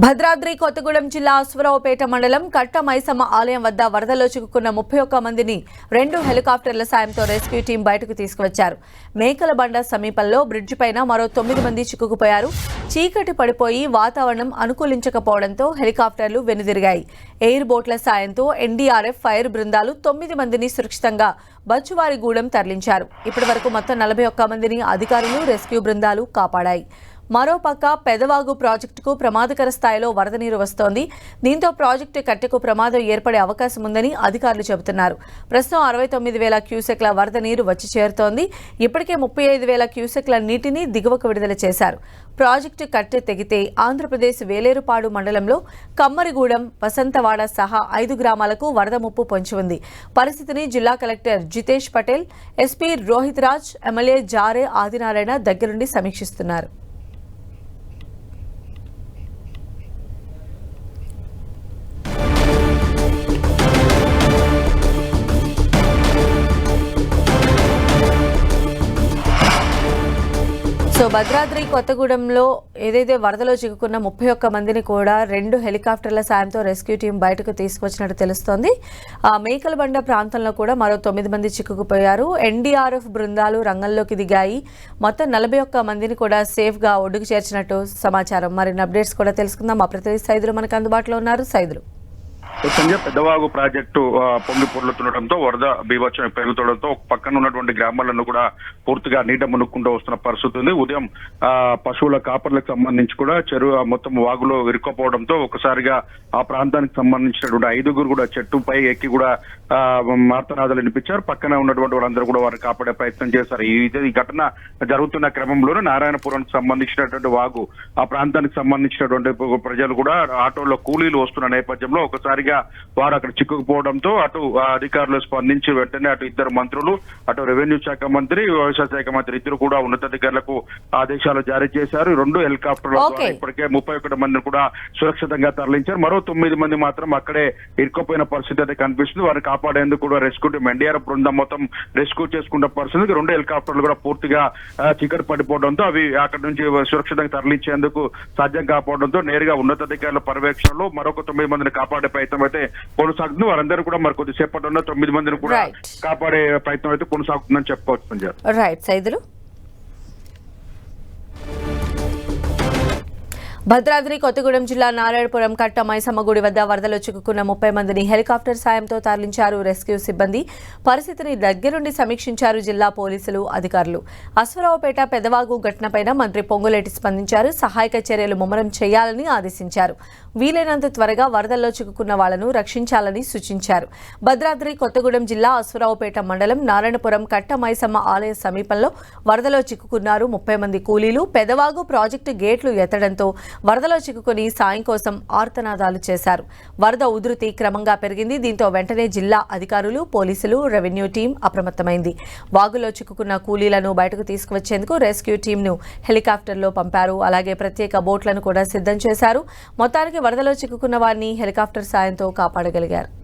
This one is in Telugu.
భద్రాద్రి కొత్తగూడెం జిల్లా అశ్వరావుపేట మండలం కట్ట మైసమ్మ ఆలయం వద్ద వరదలో చిక్కుకున్న ముప్పై ఒక్క మందిని రెండు హెలికాప్టర్ల సాయంతో రెస్క్యూ టీం బయటకు తీసుకువచ్చారు. మేకల బండ సమీపంలో బ్రిడ్జి పైన మరో తొమ్మిది మంది చిక్కుకుపోయారు. చీకటి పడిపోయి వాతావరణం అనుకూలించకపోవడంతో హెలికాప్టర్లు వెనుదిరిగాయి. ఎయిర్ బోట్ల సాయంతో ఎన్డీఆర్ఎఫ్ ఫైర్ బృందాలు తొమ్మిది మందిని సురక్షితంగా బచ్చువారిగూడెం తరలించారు. ఇప్పటి వరకు మొత్తం నలభై ఒక్క మందిని అధికారులు రెస్క్యూ బృందాలు కాపాడాయి. మరోపక్క పెదవాగు ప్రాజెక్టుకు ప్రమాదకర స్థాయిలో వరద నీరు వస్తోంది. దీంతో ప్రాజెక్టు కట్టెకు ప్రమాదం ఏర్పడే అవకాశం ఉందని అధికారులు చెబుతున్నారు. ప్రస్తుతం అరవై తొమ్మిది వేల క్యూసెక్ల వరద నీరు వచ్చి చేరుతోంది. ఇప్పటికే ముప్పై ఐదు వేల క్యూసెక్ల నీటిని దిగువకు విడుదల చేశారు. ప్రాజెక్టు కట్టె తెగితే ఆంధ్రప్రదేశ్ వేలేరుపాడు మండలంలో కమ్మరిగూడెం వసంతవాడ సహా ఐదు గ్రామాలకు వరద ముప్పు పొంచి ఉంది. పరిస్థితిని జిల్లా collector Jitesh Patel SP Rohit Raj MLA Jare Adinarayana దగ్గరుండి సమీక్షిస్తున్నారు. సో భద్రాద్రి కొత్తగూడెంలో ఏదైతే వరదలో చిక్కుకున్న ముప్పై ఒక్క మందిని కూడా రెండు హెలికాప్టర్ల సాయంతో రెస్క్యూ టీం బయటకు తీసుకొచ్చినట్టు తెలుస్తోంది. ఆ మేకలబండ ప్రాంతంలో కూడా మరో తొమ్మిది మంది చిక్కుకుపోయారు. ఎన్డీఆర్ఎఫ్ బృందాలు రంగంలోకి దిగాయి. మొత్తం నలభై ఒక్క మందిని కూడా సేఫ్గా ఒడ్డుకు చేర్చినట్టు సమాచారం. మరిన్ని అప్డేట్స్ కూడా తెలుసుకుందాం. మా ప్రతినిధి సైదులు మనకు అందుబాటులో ఉన్నారు. సైదులు. సంజయ్ పెద్దవాగు ప్రాజెక్టు ఆ, పొంగి పొర్లుతుండటంతో వరద బీభత్సం పెరుగుతుండటంతో పక్కన ఉన్నటువంటి గ్రామాలను కూడా పూర్తిగా నీట మునుక్కుంటూ వస్తున్న పరిస్థితి ఉంది. ఉదయం ఆ, పశువుల కాపర్లకు సంబంధించి కూడా చెరువు ఆ, మొత్తం వాగులో ఇరుక్కుపోవడంతో ఒకసారిగా ఆ ప్రాంతానికి సంబంధించినటువంటి ఐదుగురు కూడా చెట్టుపై ఎక్కి కూడా ఆ, మార్తనాదాలు వినిపించారు. పక్కన ఉన్నటువంటి వాళ్ళందరూ కూడా వారిని కాపాడే ప్రయత్నం చేశారు. ఈ ఈ ఘటన జరుగుతున్న క్రమంలోనే నారాయణపురానికి సంబంధించినటువంటి వాగు ఆ ప్రాంతానికి సంబంధించినటువంటి ప్రజలు కూడా ఆటోలో కూలీలు వస్తున్న నేపథ్యంలో ఒకసారిగా వారు అక్కడ చిక్కుకుపోవడంతో అటు అధికారులు స్పందించి వెంటనే అటు ఇద్దరు మంత్రులు అటు రెవెన్యూ శాఖ మంత్రి వ్యవసాయ శాఖ మంత్రి ఇద్దరు కూడా ఉన్నతాధికారులకు ఆదేశాలు జారీ చేశారు. రెండు హెలికాప్టర్ల ద్వారా. ఇప్పటికే ముప్పై ఒకటి మందిని కూడా సురక్షితంగా తరలించారు. మరో తొమ్మిది మంది మాత్రం అక్కడే ఇరుక్కుపోయిన పరిస్థితి అయితే కనిపిస్తుంది. వారిని కాపాడేందుకు కూడా రెస్క్యూ టీం ఎన్డీఆర్ఎఫ్ బృందం మొత్తం రెస్క్యూ చేసుకున్న పరిస్థితి రెండు హెలికాప్టర్లు కూడా పూర్తిగా ఆ, చీకటి పడిపోవడంతో అవి అక్కడి నుంచి సురక్షితంగా తరలించేందుకు సాధ్యం కాకపోవడంతో నేరుగా ఉన్నతాధికారుల పర్యవేక్షణలో మరొక తొమ్మిది మందిని కాపాడే ప్రయత్నం అయితే కొనసాగుతుంది. వారందరూ కూడా మరి కొద్దిసేపట్లో తొమ్మిది మందిని కూడా. కాపాడే ప్రయత్నం అయితే కొనసాగుతుందని చెప్పుకోవచ్చు సంజయ్ రైట్ సైదులు. భద్రాద్రి కొత్తగూడెం జిల్లా నారాయణపురం కట్ట మైసమ్మ గుడి వద్ద వరదలో చిక్కుకున్న ముప్పై మందిని హెలికాప్టర్ సాయంతో తరలించారు రెస్క్యూ సిబ్బంది. పరిస్థితిని దగ్గరుండి సమీక్షించారు జిల్లా పోలీసులు అధికారులు. అశ్వరావుపేట పెదవాగు ఘటనపైన మంత్రి పొంగులేటి స్పందించారు. సహాయక చర్యలు ముమ్మరం చేయాలని ఆదేశించారు. వీలైనంత త్వరగా వరదల్లో చిక్కుకున్న వాళ్ళను రక్షించాలని సూచించారు. భద్రాద్రి కొత్తగూడెం జిల్లా అశ్వరావుపేట మండలం నారాయణపురం కట్ట మైసమ్మ ఆలయ సమీపంలో వరదలో చిక్కుకున్నారు ముప్పై మంది కూలీలు. పెదవాగు ప్రాజెక్టు గేట్లు ఎత్తడంతో వరదలో చిక్కుకుని సాయం కోసం ఆర్తనాదాలు చేశారు. వరద ఉధృతి క్రమంగా పెరిగింది. దీంతో వెంటనే జిల్లా అధికారులు పోలీసులు రెవెన్యూ టీం అప్రమత్తమైంది. వాగులో చిక్కుకున్న కూలీలను బయటకు తీసుకువచ్చేందుకు రెస్క్యూ టీంను హెలికాప్టర్లో పంపారు. అలాగే ప్రత్యేక బోట్లను కూడా సిద్ధం చేశారు. మొత్తానికి వరదలో చిక్కుకున్న వారిని హెలికాప్టర్ సాయంతో కాపాడగలిగారు.